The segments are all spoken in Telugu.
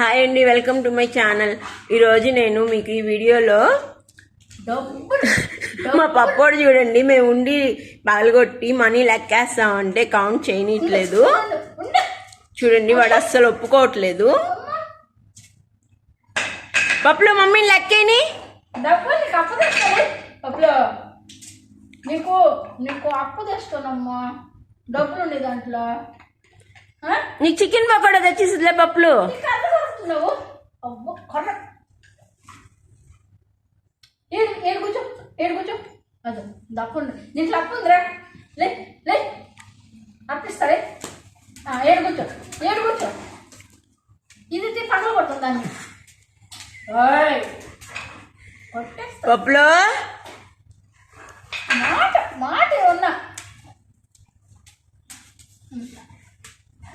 హాయ్ అండి వెల్కమ్ టు మై ఛానల్. ఈరోజు నేను మీకు ఈ వీడియోలో మా పప్పోడు చూడండి మేము ఉండి పగలగొట్టి మనీ లెక్కేస్తామంటే కౌంట్ చేయనీయట్లేదు. ఉండు. చూడండి వాడు అస్సలు ఒప్పుకోవట్లేదు. పప్పులో మమ్మీని లెక్కేని నీకు అప్పు తెస్తానమ్మా. డబ్బులు ఉండే దాంట్లో. ఆ? నీకు చికెన్ పకోడా తెచ్చేసిలే పప్పులు? నీకు అర్థం అవుతున్నావు అబ్బో కొర ఏడు ఏడు కూర్చో ఏడు కూర్చో. అదే దక్కుండు దీంట్లో అప్పు ఉందిరా. లే లే. అప్పిస్తారే ఏడు కూర్చో ఏడు కూర్చో. ఇది తీ పగల కొడుతుంది దాన్ని. పప్పులో? మాట మాట ఏమన్నా?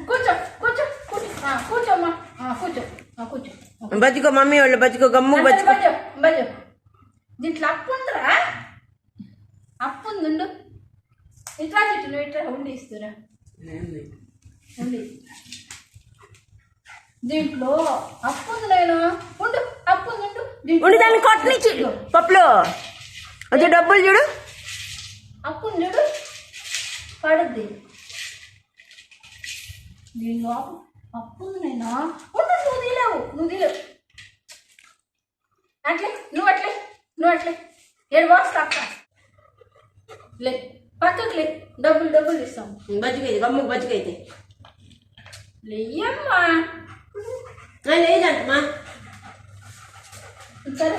కూర్చో కూర్చో కూర్చో. కూర్చోమ్మా కూర్చో. ఆ, కూర్చో. బతుకో మమ్మీ వాళ్ళు బతుకో గమ్ము అంటే బతుకో. బజ్జో బజ్జో దీంట్లో అప్పు ఉందిరా? అప్పు ఉంది ఉండు ఇట్లా చెట్టు నువ్వు ఇట్లా ఉండి ఇస్తురా. ఉండి. దీంట్లో అప్పు ఉంది నేను ఉండు అప్పు ఉంది ఉండు ఉండి దాన్ని కొట్టనిచ్చి. పప్పులో. అది డబ్బులు చూడు. అప్పు ఉంది చూడు పడుద్ది. దీనిలో అప్పు. అప్పు ఉంది నేను నువ్వు తీలేవు నువ్వు తీలేవు. అట్లే నువ్వు అట్లే నువ్వు అట్లే. ఏడు బాక్స్ అక్క. లే పక్కకు లే డబ్బులు డబ్బులు ఇస్తాం బతుకైతే గమ్ము బతుకైతే లేయమ్మా. లేదంటమ్మా సరే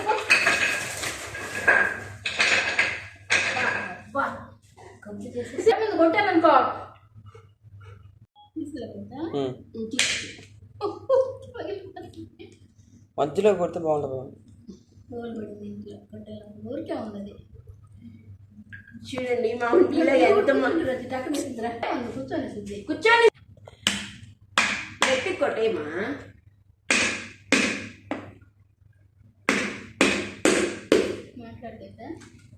చేసేసి. మీద కొట్టాననుకో? మధ్యలో కొడితే బాగుంటుంది గోల్ పడింది ఇంట్లో కొట్టాలి. ఊరికే ఉంది అది. చూడండి మా ఇంటిలో ఎంత సిద్ధి కూర్చొని గట్టి కొట్టేమా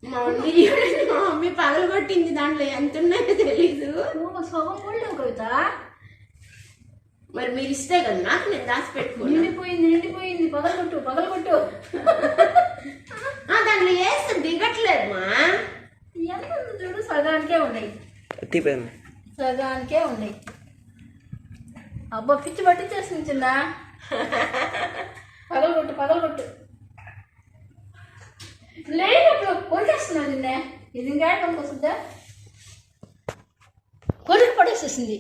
మా మమ్మీ చూడండి మా మమ్మీ పగలు కొట్టింది దాంట్లో ఎంత ఉన్నాయో తెలీదు. నువ్వు సగం కూడా కవిత మరి మీరు ఇస్తే కదా నాకు నేను దాచి పెట్టుకున్నాను నిండిపోయింది నిండిపోయింది. పగలగొట్టు పగలగొట్టు. దాంట్లో వేస్తే దిగట్లేదు మా. ఎంత ఉంది చూడు? సగానికే ఉన్నాయి. సగానికే ఉన్నాయి. అబ్బా పిచ్చి పట్టించేసింది చిన్న. పగలగొట్టు పగలగొట్టు. లేనప్పుడు కొరికేస్తున్నావు నిన్నే. ఇది ఇంకా కొనుకొస్తుందా కొరికి పడేసేసింది.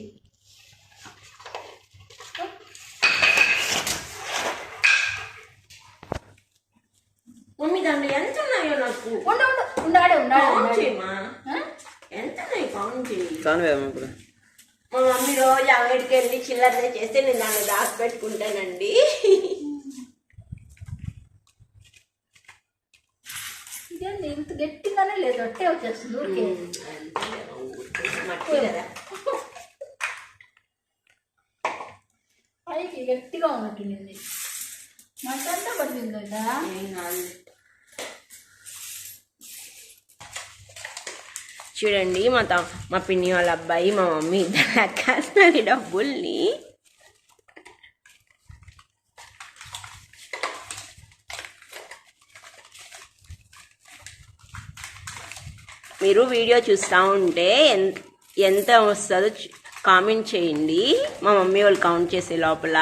దాంట్లో ఎంత ఉన్నాయో నాకు? ఉండు ఉండు. ఉండాడే ఉండాడే కౌంట్ చేయమా? ఎంత ఉన్నాయి కౌంట్ చేయి? కాను వేదమ్మా ఇప్పుడు. మా మమ్మీ రోజు అంగడికి వెళ్ళి చిల్లర చేస్తే నేను దాన్ని దాచి పెట్టుకుంటానండి. ఇదేంది? ఇంత గట్టిగానే లేదు. అట్టే వచ్చేస్తుంది ఊరికే. మట్టి కదా. పైకి గట్టిగా ఉన్నట్టుండింది మాకంతా పడిపోయింది కదా ఏం కాదు చూడండి మా త మా పిన్ని వాళ్ళ అబ్బాయి మా మమ్మీ ఇద్దరు లెక్కేస్తున్నారు డబ్బుల్ని మీరు వీడియో చూస్తూ ఉంటే ఎన్- ఎంత వస్తుందో కామెంట్ చేయండి. మా మమ్మీ వాళ్ళు కౌంట్ చేసే లోపల.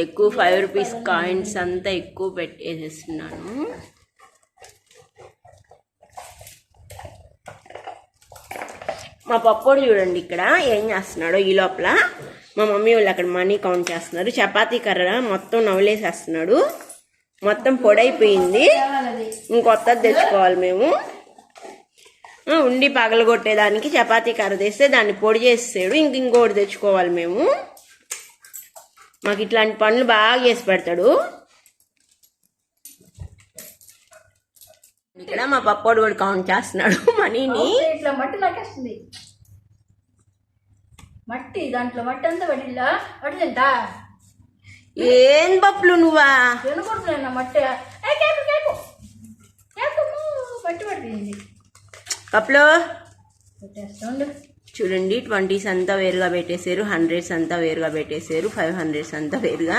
ఎక్కువ ఫైవ్ రూపీస్ కాయిన్స్ అంతా ఎక్కువ పెట్టేసేస్తున్నాను. మా పప్పోడు చూడండి ఇక్కడ ఏం చేస్తున్నాడో ఈ లోపల. మా మమ్మీ వాళ్ళు అక్కడ మనీ కౌంట్ చేస్తున్నారు. చపాతీ కర్ర మొత్తం నవ్వులేసేస్తున్నాడు. మొత్తం పొడైపోయింది. ఇంకొత్తది తెచ్చుకోవాలి మేము. ఉండి పగలగొట్టేదానికి చపాతీ కర్ర తెస్తే దాన్ని పొడి చేస్తాడు ఇంక ఇంకోటి తెచ్చుకోవాలి మేము. మాకు ఇట్లాంటి పనులు బాగా చేసి పెడతాడు. ఇక్కడ మా పప్పోడు కూడా కౌంట్ చేస్తున్నాడు మనీని. ఇట్లా మట్టి నాకేస్తుంది మట్టి దాంట్లో మట్టి అంతా పడిల్లా తింటా ఏం పప్పులు నువ్వా? తినకూడదు నా మట్టి. మట్టి పడిపోయింది. పప్పులు? చూడండి ట్వంటీస్ అంతా వేరుగా పెట్టేశారు హండ్రెడ్స్ అంతా వేరుగా పెట్టేశారు ఫైవ్ హండ్రెడ్స్ అంతా వేరుగా.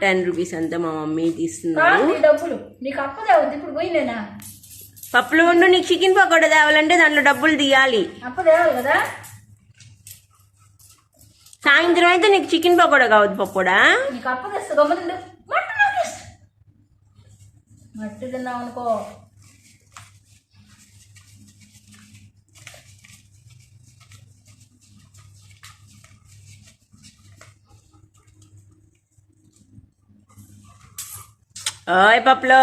టెన్ రూపీస్ అంతా మా మమ్మీ తీస్తున్నారు ఈ డబ్బులు. నీకు అప్పదే అవుద్ది. ఇప్పుడు పప్పులు ఉండు నీకు చికెన్ పకోడా తేవాలంటే దాంట్లో డబ్బులు తీయాలి. అప్పదేవాలి కదా? సాయంత్రం అయితే నీకు చికెన్ పకోడా కావద్దు పకోడా? నీకు నాకేస్తా మట్టి తిన్నావు అనుకో. ఓయ్ పప్పులు.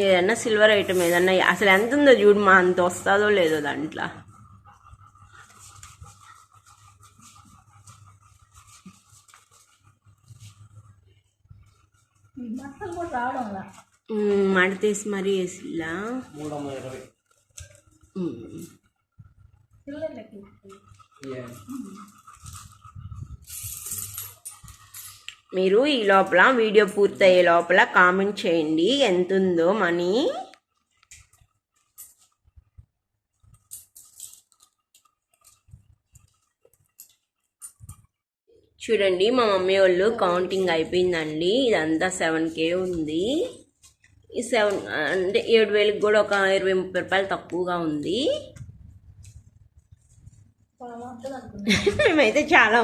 ఏదన్నా సిల్వర్ ఐటమ్ ఏదన్నా అసలు ఎంత ఉందో చూడు మా అంత వస్తుందో లేదో దాంట్లో. మడతేసి మరీ వేసిలా మూడు వందల ఇరవై మ్మ్. పిల్లలకి మీరు ఈ లోపల వీడియో పూర్తయ్యే లోపల కామెంట్ చేయండి. ఎంత ఉందో మనీ. చూడండి మా మమ్మీ వాళ్ళు కౌంటింగ్ అయిపోయిందండి. ఇదంతా సెవెన్ కే ఉంది. ఈ సెవెన్ అంటే ఏడు వేలకు కూడా ఒక ఇరవై ముప్పై రూపాయలు తక్కువగా ఉంది. మేమైతే చాలా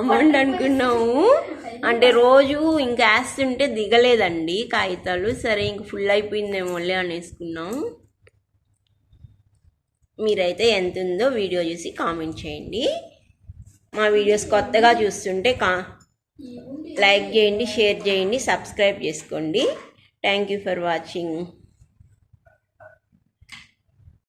అమౌంట్ అనుకున్నాము. అంటే రోజు ఇంకా వేస్తుంటే దిగలేదండి కాగితాలు. సరే ఇంక ఫుల్ అయిపోయిందేమోలే అనేసుకున్నాం. మీరైతే ఎంత ఉందో వీడియో చూసి కామెంట్ చేయండి. మా వీడియోస్ కొత్తగా చూస్తుంటే కా లైక్ చేయండి షేర్ చేయండి సబ్స్క్రైబ్ చేసుకోండి. Thank you for watching